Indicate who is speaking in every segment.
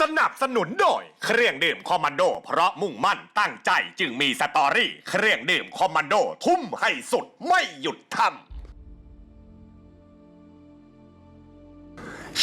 Speaker 1: สนับสนุนโดย เครื่องดื่มคอมมานโด เพราะมุ่งมั่นตั้งใจจึงมีสตอรี่ เครื่องดื่มคอมมานโดทุ่มให้สุดไม่หยุดทำ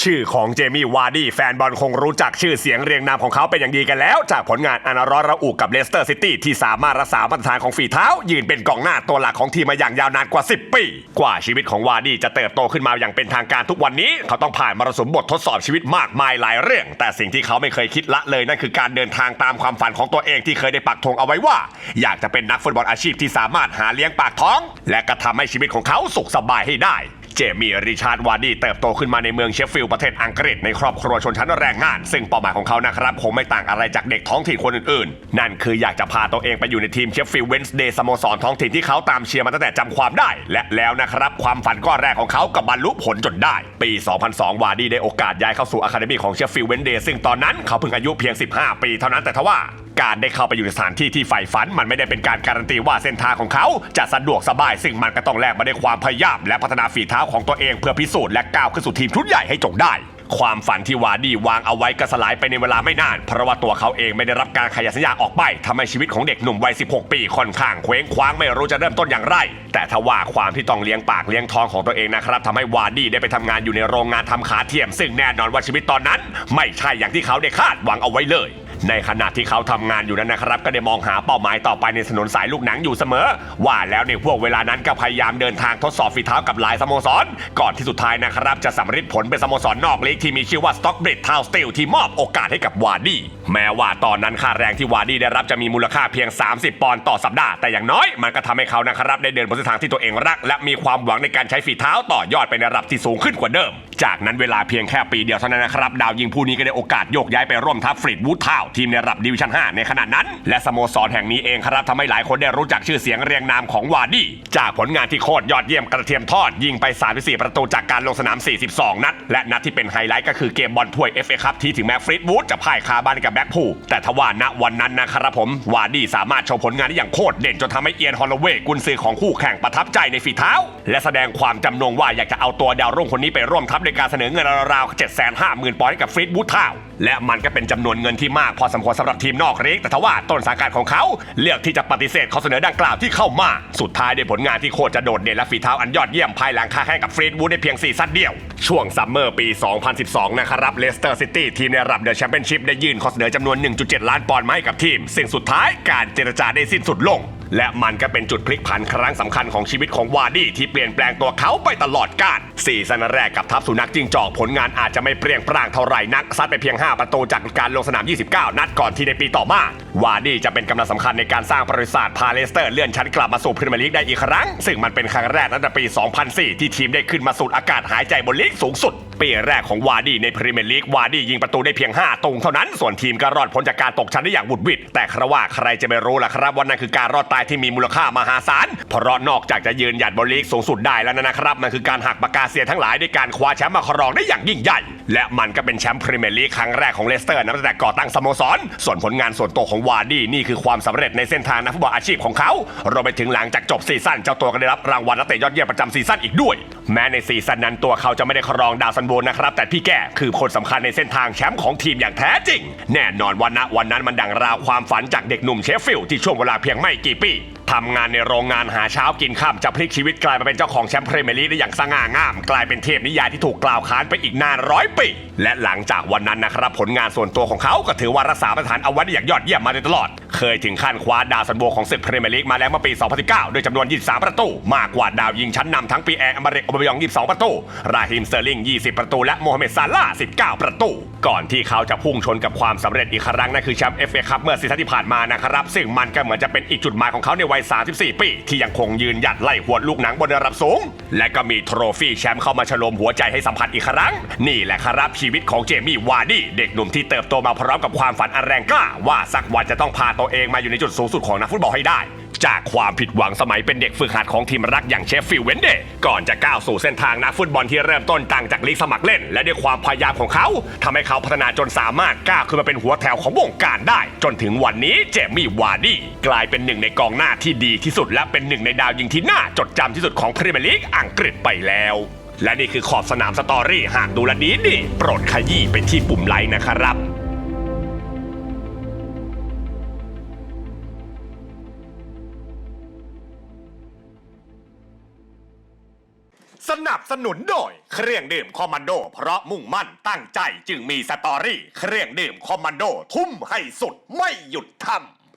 Speaker 1: ชื่อของเจมี่วาร์ดี้แฟนบอลคงรู้จักชื่อเสียงเรียงนามของเขาเป็นอย่างดีกันแล้ว จากผลงานอันร้อนระอุกับเลสเตอร์ซิตี้ที่สามารถรักษามาตรฐานของฝีเท้า ยืนเป็นกองหน้าตัวหลักของทีมมาอย่างยาวนานกว่า 10 ปี กว่าชีวิตของวาร์ดี้จะเติบโตขึ้นมาอย่างเป็นทางการทุกวันนี้ เขาต้องผ่านมรสุมบททดสอบชีวิตมากมายหลายเรื่อง แต่สิ่งที่เขาไม่เคยคิดละเลยนั่นคือการเดินทางตามความฝันของตัวเองที่เคยได้ปักธงเอาไว้ว่า อยากจะเป็นนักฟุตบอลอาชีพที่สามารถหาเลี้ยงปากท้อง และกระทำให้ชีวิตของเขาสุขสบายให้ได้ เจมี่ริชาร์ดวาร์ดี้เติบโตขึ้นมาในเมืองเชฟฟิลด์ประเทศอังกฤษในครอบครัวชนชั้นแรงงาน ซึ่งเป้าหมายของเขานะครับคงไม่ต่างอะไรจากเด็กท้องถิ่นคนอื่นๆ นั่นคืออยากจะพาตัวเองไปอยู่ในทีมเชฟฟิลด์เวนส์เดย์สโมสรท้องถิ่นที่เขาตามเชียร์มาตั้งแต่จำความได้ และแล้วนะครับความฝันก้อนแรกของเขากับบรรลุผลจนได้ ปี 2002 วาร์ดี้ได้โอกาสย้ายเข้าสู่อะคาเดมีของเชฟฟิลด์เวนส์เดย์ซึ่งตอนนั้นเขาเพิ่งอายุเพียง 15 ปีเท่านั้นแต่ทว่า การได้เข้าไปอยู่ในสถานที่ที่ใฝ่ฝัน มันไม่ได้เป็นการการันตีว่าเส้นทางของเขาจะสะดวกสบาย ซึ่งมันก็ต้องแลกมาด้วยความพยายามและพัฒนาฝีเท้าของตัวเองเพื่อพิสูจน์และก้าวขึ้นสู่ทีมชุดใหญ่ให้จงได้ ความฝันที่วาร์ดี้วางเอาไว้ก็สลายไปในเวลาไม่นาน เพราะว่าตัวเขาเองไม่ได้รับการขยายสัญญาออกไปทำให้ชีวิตของเด็กหนุ่มวัย 16 ปีค่อนข้างเคว้งคว้างไม่รู้จะเริ่มต้นอย่างไร แต่ทว่าความที่ต้องเลี้ยงปากเลี้ยงท้องของตัวเองนะครับทำให้วาร์ดี้ได้ไปทำงานอยู่ในโรงงานทำขาเทียม ซึ่งแน่นอนว่าชีวิตตอนนั้น ไม่ใช่อย่างที่เขาได้คาดหวังเอาไว้เลย ในขณะที่เขาทำงานอยู่นั้นนะครับ ก็ได้มองหาเป้าหมายต่อไปในถนนสายลูกหนังอยู่เสมอ ว่าแล้วในพวกเวลานั้นก็พยายามเดินทางทดสอบฝีเท้ากับหลายสโมสร ก่อนที่สุดท้ายนะครับ จะสำเร็จผลเป็นสโมสรนอกลีกที่มีชื่อว่าสต็อกบริดทาวสติลที่มอบโอกาสให้กับวาร์ดี้ แม้ว่าตอนนั้นค่าแรงที่วาร์ดี้ได้รับจะมีมูลค่าเพียง 30 ปอนด์ต่อสัปดาห์ แต่อย่างน้อยมันก็ทำให้เขานะครับได้เดินบนเส้นทางที่ตัวเองรัก และมีความหวังในการใช้ฝีเท้าต่อยอดไปในระดับที่สูงขึ้นกว่าเดิม จากนั้นเวลาเพียงแค่ปีเดียวเท่านั้นนะครับ ดาวยิงผู้นี้ก็ได้โอกาสโยกย้ายไปร่วมทัพฟรีดวูดทาวทีมในระดับดิวิชั่น 5 ในขณะนั้น และสโมสรแห่งนี้เองครับทำให้หลายคนได้รู้จักชื่อเสียงเรียงนามของวาร์ดี้จากผลงานที่โคตรยอดเยี่ยมกระเทียมทอดยิงไป 34 ประตูจากการลงสนาม 42 นัด และนัดที่เป็นไฮไลท์ก็คือเกมบอลถ้วย FA คัพที่ถึงแม้ฟรีดวูดจะพ่ายคาบ้านกับแบ็คพูลแต่ทว่าณวันนั้นนะครับผมวาร์ดี้สามารถโชว์ผลงานได้อย่างโคตรเด่นจนทำให้เอียนฮอลลเวย์กุนซือของคู่แข่งประทับใจในฝีเท้า และแสดงความจำนงว่าอยากจะเอาตัวดาวรุ่งคนนี้ไปร่วมทัพในการเสนอเงินราวๆ750,000ปอนด์ให้กับฟรีดวูดทาวและมันก็เป็นจำนวนเงินที่มากพอสมควรสำหรับทีมนอกลีกแต่ทว่าต้นสังกัดของเขา เลือกที่จะปฏิเสธข้อเสนอดังกล่าวที่เข้ามา สุดท้ายด้ผลงานที่โคตรจะโดดเด่นและฝีเท้าอันยอดเยี่ยมภายหลังค่าให้กับฟรีดวูดในเพียงซีซั่นเดียว ช่วงซัมเมอร์ปี 2012 นะครับเลสเตอร์ซิตี้ทีมในระดับเดอะแชมเปี้ยนชิพได้ยื่นข้อเสนอจำนวน 1.7 ล้านปอนด์มาให้กับทีม ซึ่งสุดท้ายการเจรจาได้สิ้นสุดลง และมันก็เป็นจุดพลิกผันครั้งสำคัญของชีวิตของวาร์ดี้ที่เปลี่ยนแปลงตัวเขาไปตลอดกาลสี่ซันแรกกับทัพสุนัขจิ้งจอกผลงานอาจจะไม่เปรี้ยงปร้างเท่าไหร่นักซัดไปเพียง 5 ประตูจากการลงสนาม 29 นัดก่อนที่ในปีต่อมาวาร์ดี้จะเป็นกำลังสำคัญในการสร้างประวัติศาสตร์พาเลสเตอร์เลื่อนชั้นกลับมาสู่พรีเมียร์ลีกได้อีกครั้ง ซึ่งมันเป็นครั้งแรกตั้งแต่ปี 2004 ที่ทีมได้ขึ้นมาสูดอากาศหายใจบนลีกสูงสุดปีแรกของวาร์ดี้ในพรีเมียร์ลีกวาร์ดี้ยิงประตูได้เพียง 5ตูงเท่านั้น ส่วนทีมก็รอดพ้นจากการตกชั้นได้อย่างบุดหวิดแต่คราว่าใครจะไปรู้ล่ะครับว่านั่นคือการรอดตายที่มีมูลค่ามหาศาลเพราะนอกจากจะยืนหยัดบนลีกสูงสุดได้แล้วนะครับมันคือการหักปากกาเสียทั้งหลายด้วยการคว้าแชมป์มาครองได้อย่างยิ่งใหญ่ และมันก็เป็นแชมป์พรีเมียร์ลีกครั้งแรกของเลสเตอร์นับตั้งแต่ก่อตั้งสโมสร ส่วนผลงานส่วนตัวของวาร์ดี้นี่คือความสำเร็จในเส้นทางนักฟุตบอลอาชีพของเขารวมไปถึงหลังจากจบซีซั่นเจ้าตัวก็ได้รับรางวัลนักเตะยอดเยี่ยมประจำซีซั่นอีกด้วย แม้ในซีซั่นนั้นตัวเขาจะไม่ได้ครองดาวซันโบนะครับ แต่พี่แกคือคนสำคัญในเส้นทางแชมป์ของทีมอย่างแท้จริง แน่นอนวันณวันนั้นมันดังราวความฝันจากเด็กหนุ่มเชฟฟิลด์ที่ช่วงเวลาเพียงไม่กี่ปีทำงานในโรงงานหาเช้ากินข้ามจะพลิกชีวิตกลายมาเป็นเจ้าของแชมป์พรีเมียร์ลีกได้อย่างสง่างาม กลายเป็นเทพนิยายที่ถูกกล่าวขานไปอีกนานร้อยปีและหลังจากวันนั้นนะครับผลงานส่วนตัวของเขาก็ถือว่ารักษามาตรฐานเอาไว้ได้อย่างยอดเยี่ยมมาโดยตลอด เคยถึงขั้นคว้าดาวซันโบของศึกพรีเมียร์ลีกมาแล้วเมื่อปี 2019 ด้วยจำนวน 23 ประตู มากกว่าดาวยิงชั้นนำทั้งปีแอร์อเมริกอบยอง 22 ประตู ราฮิมเซอร์ลิง 20 ประตู และโมฮัมเหม็ดซาลาห์19 ประตู ก่อนที่เขาจะพุ่งชนกับความสำเร็จอีกครั้งนั่นคือแชมป์เอฟเอคัพเมื่อซีซั่นที่ผ่านมานะครับ ซึ่งมันก็เหมือนจะเป็นอีกจุดหมายของเขาในวัย 34 ปี ที่ยังคงยืนหยัดไล่หัวลูกหนังบนระดับสูง และก็มีโทรฟี่แชมป์เข้ามาฉลมหัวใจให้สัมผัสอีกครั้ง นี่แหละครับชีวิตของเจมี่วาร์ดี้เด็กหนุ่มที่เติบโตมาพร้อมกับความฝันอันแรงกล้าว่าสักวันจะต้องพาตวเองมาอยู่ในจุดสูงสุดของนักฟุตบอลให้ได้ จากความผิดหวังสมัยเป็นเด็กฝึกหัดของทีมรักอย่างเชฟฟิลด์เวนเดย์ก่อนจะก้าวสู่เส้นทางนักฟุตบอลที่เริ่มต้นต่างจากลีกสมัครเล่น และด้วยความพยายามของเขาทำให้เขาพัฒนาจนสามารถก้าวขึ้นมาเป็นหัวแถวของวงการได้ จนถึงวันนี้เจมี่วาร์ดี้กลายเป็นหนึ่งในกองหน้าที่ดีที่สุด และเป็นหนึ่งในดาวยิงที่น่าจดจำที่สุดของพรีเมียร์ลีกอังกฤษไปแล้ว และนี่คือขอบสนามสตอรี่หากดูแลดีดีโปรดขยี้ไปที่ปุ่มไลค์นะครับ สนับสนุนโดย เครื่องดื่มคอมมานโด เพราะมุ่งมั่นตั้งใจจึงมีสตอรี่ เครื่องดื่มคอมมานโด ทุ่มให้สุดไม่หยุดทำ